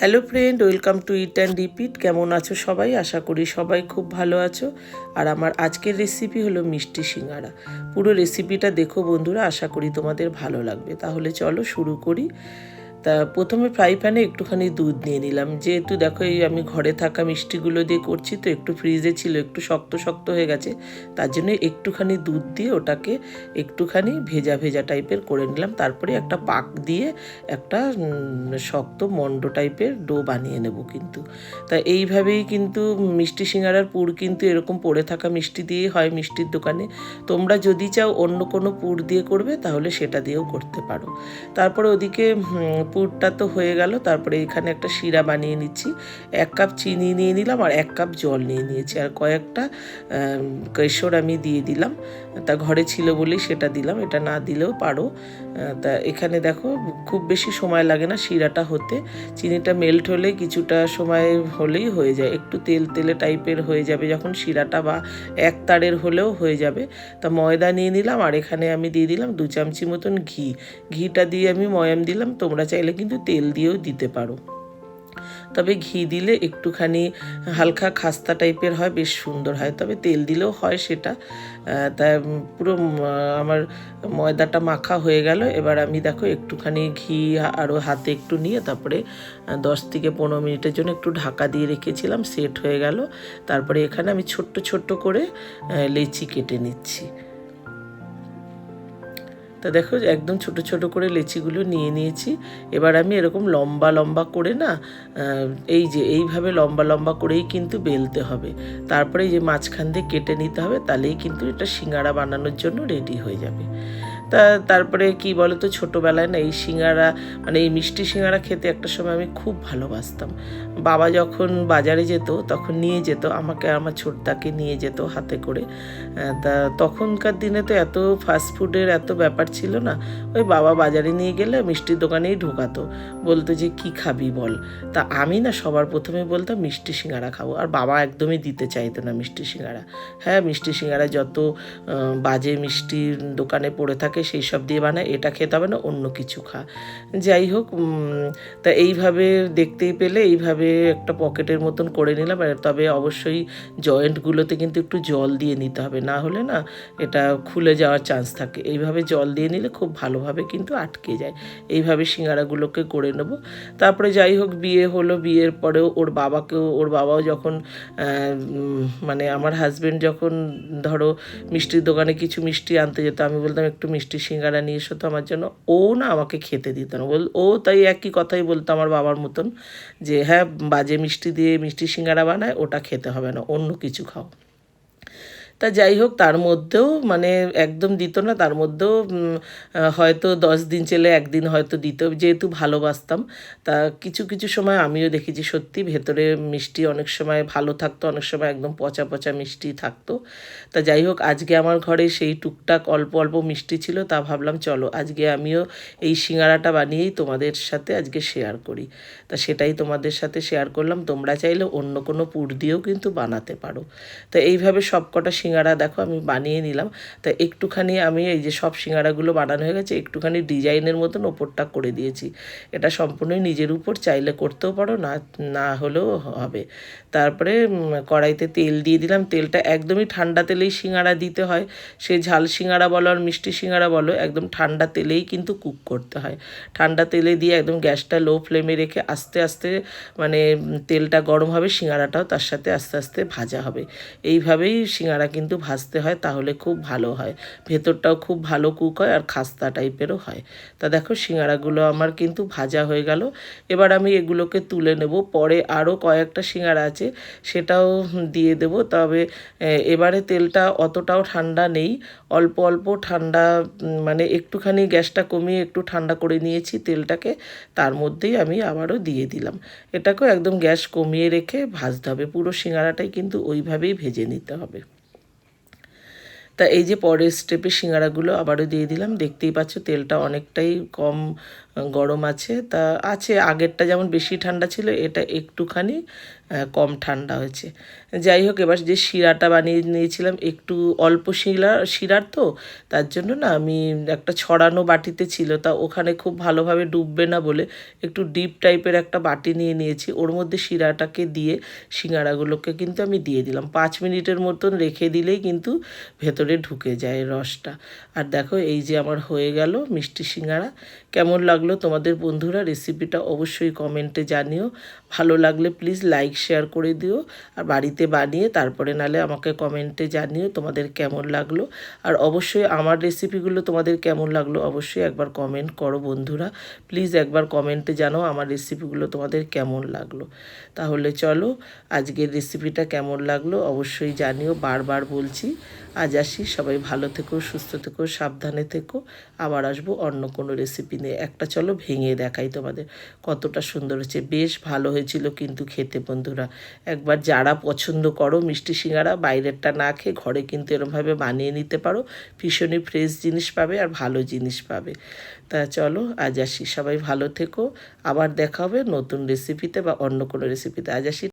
Hello friend welcome to eat and repeat কেমন আছো সবাই? আশা করি সবাই খুব ভালো আছো। আর আমার আজকের রেসিপি হলো মিষ্টি সিঙ্গারা। পুরো রেসিপিটা দেখো বন্ধুরা, আশা করি তোমাদের ভালো লাগবে। তাহলে চলো শুরু করি। তা প্রথমে ফ্রাই প্যানে একটুখানি দুধ নিয়ে নিলাম। যেহেতু দেখো এই আমি ঘরে থাকা মিষ্টিগুলো দিয়ে করছি, তো একটু ফ্রিজে ছিল, একটু শক্ত শক্ত হয়ে গেছে। তার জন্য একটুখানি দুধ দিয়ে ওটাকে একটুখানি ভেজা ভেজা টাইপের করে নিলাম। তারপরে একটা পাক দিয়ে একটা শক্ত মন্ড টাইপের ডো বানিয়ে নেব কিন্তু। তা এইভাবেই কিন্তু মিষ্টি সিঙ্গারার পুর কিন্তু এরকম পড়ে থাকা মিষ্টি দিয়েই হয় মিষ্টির দোকানে। তোমরা যদি চাও অন্য কোনো পুর দিয়ে করবে, তাহলে সেটা দিয়েও করতে পারো। তারপরে ওদিকে পুরটা তো হয়ে গেল, তারপরে এখানে একটা শিরা বানিয়ে নিচ্ছি। এক কাপ চিনি নিয়ে নিলাম আর এক কাপ জল নিয়ে নিয়েছি আর কয়েকটা কেশর আমি দিয়ে দিলাম। তা ঘরে ছিল বলেই সেটা দিলাম, এটা না দিলেও পারো। তা এখানে দেখো, খুব বেশি সময় লাগে না শিরাটা হতে। চিনিটা মেল্ট হলে কিছুটা সময় হলেই হয়ে যায়। একটু তেল তেলে টাইপের হয়ে যাবে যখন শিরাটা বা এক তারের হলেও হয়ে যাবে। তা ময়দা নিয়ে নিলাম আর এখানে আমি দিয়ে দিলাম দু চামচি মতন ঘি। ঘিটা দিয়ে আমি ময়াম দিলাম, তোমরা চাইলে কিন্তু তেল দিয়েও দিতে পারো। তবে ঘি দিলে একটুখানি হালকা খাস্তা টাইপের হয়, বেশ সুন্দর হয়। তবে তেল দিলেও হয় সেটা। তা পুরো আমার ময়দাটা মাখা হয়ে গেল। এবার আমি দেখো একটুখানি ঘি আরও হাতে একটু নিয়ে তারপরে দশ থেকে পনেরো মিনিটের জন্য একটু ঢাকা দিয়ে রেখেছিলাম, সেট হয়ে গেল। তারপরে এখানে আমি ছোট্ট ছোট্ট করে লেচি কেটে নিচ্ছি। তা দেখো একদম ছোট ছোট করে লেচিগুলো নিয়ে নিয়েছি। এবার আমি এরকম লম্বা লম্বা করে না এই যে এইভাবে লম্বা লম্বা করেই কিন্তু বেলতে হবে। তারপরে যে মাঝখান দিয়ে কেটে নিতে হবে, তাহলেই কিন্তু এটা সিঙ্গারা বানানোর জন্য রেডি হয়ে যাবে। তা তারপরে কি বলো তো ছোটোবেলায় না এই সিঙ্গারা মানে এই মিষ্টি সিঙ্গারা খেতে একটা সময় আমি খুব ভালোবাসতাম। বাবা যখন বাজারে যেত, তখন নিয়ে যেত, আমাকে আর আমার ছোটদাকে নিয়ে যেত হাতে করে। তা তখনকার দিনে তো এত ফাস্ট ফুডের এত ব্যাপার ছিল না। ওই বাবা বাজারে নিয়ে গেলে মিষ্টির দোকানেই ঢোকাতো। বলতো যে, কি খাবি বল? তা আমি না সবার প্রথমে বলতাম, মিষ্টি সিঙ্গারা খাব। আর বাবা একদমই দিতে চাইতো না মিষ্টি সিঙ্গারা। হ্যাঁ মিষ্টি সিঙ্গারা যত বাজে মিষ্টির দোকানে পড়ে থাকে সেই সব দিয়ে বানায়, এটা খেতে হবে না, অন্য কিছু খা। যাই হোক তা এইভাবে দেখতেই পেলে, এইভাবে একটা পকেটের মতন করে নিলাম তবে অবশ্যই জয়েন্টগুলোতে কিন্তু একটু জল দিয়ে নিতে হবে, না হলে না এটা খুলে যাওয়ার চান্স থাকে। এইভাবে জল দিয়ে নিলে খুব ভালোভাবে কিন্তু আটকে যায়। এইভাবে সিঙ্গারাগুলোকে করে নেব। তারপরে যাই হোক, বিয়ে হলো, বিয়ের পরেও ওর বাবাকেও, ওর বাবাও যখন মানে আমার হাজবেন্ড যখন ধরো মিষ্টির দোকানে কিছু মিষ্টি আনতে যেত, আমি বলতাম একটু মিষ্টি সিঙ্গারা নিয়ে এসো তো আমার জন্য। ও না আমাকে খেতে দিত না। বল ও তাই একই কথাই বলতো আমার বাবার মতন যে হ্যাঁ বাজে মিষ্টি দিয়ে মিষ্টি সিঙ্গারা বানায়, ওটা খেতে হবে না, অন্য কিছু খাও। তা যাই হোক, তার মধ্যেও মানে একদম দিত না, তার মধ্যেও হয়তো দশ দিন চলে একদিন হয়তো দিত। যেহেতু ভালোবাসতাম, তা কিছু কিছু সময় আমিও দেখেছি সত্যি ভেতরে মিষ্টি অনেক সময় ভালো থাকতো, অনেক সময় একদম পচা পচা মিষ্টি থাকতো। তা যাই হোক, আজকে আমার ঘরে সেই টুকটাক অল্প অল্প মিষ্টি ছিল, তা ভাবলাম চলো আজকে আমিও এই সিঙ্গারাটা বানিয়েই তোমাদের সাথে আজকে শেয়ার করি। তা সেটাই তোমাদের সাথে শেয়ার করলাম, তোমরা চাইলে অন্য কোনো পুর দিয়েও কিন্তু বানাতে পারো। তো এইভাবে সব কটা সিঙ্গারা দেখো আমি বানিয়ে নিলাম। তা একটুখানি আমি এই যে সব সিঙ্গারাগুলো বানানো হয়ে গেছে, একটুখানি ডিজাইনের মতন ওপরটা করে দিয়েছি। এটা সম্পূর্ণই নিজের উপর, চাইলে করতেও পারো, না না হলেও হবে। তারপরে কড়াইতে তেল দিয়ে দিলাম। তেলটা একদমই ঠান্ডা তেলেই সিঙ্গারা দিতে হয়। সে ঝাল সিঙ্গারা বলো আর মিষ্টি সিঙ্গারা বলো, একদম ঠান্ডা তেলেই কিন্তু কুক করতে হয়। ঠান্ডা তেলে দিয়ে একদম গ্যাসটা লো ফ্লেমে রেখে আস্তে আস্তে মানে তেলটা গরম হবে, সিঙ্গারাটাও তার সাথে আস্তে আস্তে ভাজা হবে। এইভাবেই সিঙ্গারা ভাজতে হয়, তাহলে খুব ভালো হয়। ভেতরটাও খুব ভালো কুক হয় আর খাস্তা টাইপেরও হয়। তা দেখো সিঙ্গারাগুলো আমার কিন্তু ভাজা হয়ে গেল। এবার আমি এগুলোকে তুলে নেব। পরে আরও কয়েকটা সিঙ্গারা আছে, সেটাও দিয়ে দেব। তবে এবারে তেলটা অতটাও ঠান্ডা নেই। অল্প অল্প ঠান্ডা মানে একটুখানি গ্যাসটা কমিয়ে একটু ঠান্ডা করে নিয়েছি তেলটাকে। তার মধ্যেই আমি আবারও দিয়ে দিলাম। এটাকেও একদম গ্যাস কমিয়ে রেখে ভাজতে হবে। পুরো সিঙ্গারাটাই কিন্তু ওইভাবেই ভেজে নিতে হবে। তা এই যে পরের স্টেপে সিঙ্গারাগুলো আবারও দিয়ে দিলাম। দেখতেই পাচ্ছ তেলটা অনেকটাই কম গরম আছে। তা আছে, আগেরটা যেমন বেশি ঠান্ডা ছিল, এটা একটুখানি কম ঠান্ডা হয়েছে। যাই হোক, এবার যে শিরাটা বানিয়ে নিয়েছিলাম, একটু অল্প শিরা শিরার তো, তার জন্য না আমি একটা ছড়ানো বাটিতে ছিল, তা ওখানে খুব ভালোভাবে ডুববে না বলে একটু ডিপ টাইপের একটা বাটি নিয়ে নিয়েছি। ওর মধ্যে শিরাটাকে দিয়ে সিঙ্গারাগুলোকে কিন্তু আমি দিয়ে দিলাম। পাঁচ মিনিটের মতন রেখে দিলেই কিন্তু ভেতরে ঢুকে যায় রসটা। আর দেখো, এই যে আমার হয়ে গেল মিষ্টি সিঙ্গারা। কেমন লাগল তোমাদের বন্ধুরা রেসিপিটা অবশ্যই কমেন্টে জানিও। ভালো লাগলে প্লিজ লাইক শেয়ার করে দিও আর বাড়িতে বানিয়ে তারপরে নালে আমাকে কমেন্টে জানিও তোমাদের কেমন লাগল। আর অবশ্যই আমার রেসিপিগুলো তোমাদের কেমন লাগল অবশ্যই একবার কমেন্ট করো বন্ধুরা। প্লিজ একবার কমেন্টে জানাও আমার রেসিপিগুলো তোমাদের কেমন লাগল। তাহলে চলো আজকের রেসিপিটা কেমন লাগল অবশ্যই জানিও, বারবার বলছি। আজ আসি, সবাই ভালো থেকো, সুস্থ থেকো, সাবধানে থেকো। আবার আসব অন্য কোনো রেসিপি নিয়ে। একটা চলো ভেঙে দেখাই তোমাদের কতটা সুন্দর হয়েছে। বেশ ভালো হয়েছিল কিন্তু খেতে বন্ধুরা। একবার যারা পছন্দ করো মিষ্টি সিঙ্গারা বাইরেরটা না খেয়ে ঘরে কিন্তু এরমভাবে বানিয়ে নিতে পারো। ভীষণই ফ্রেশ জিনিস পাবে আর ভালো জিনিস পাবে। তা চলো আজ আসি। সবাই ভালো থেকো। আবার দেখা হবে নতুন রেসিপিতে বা অন্য কোনো রেসিপিতে আজ আসি।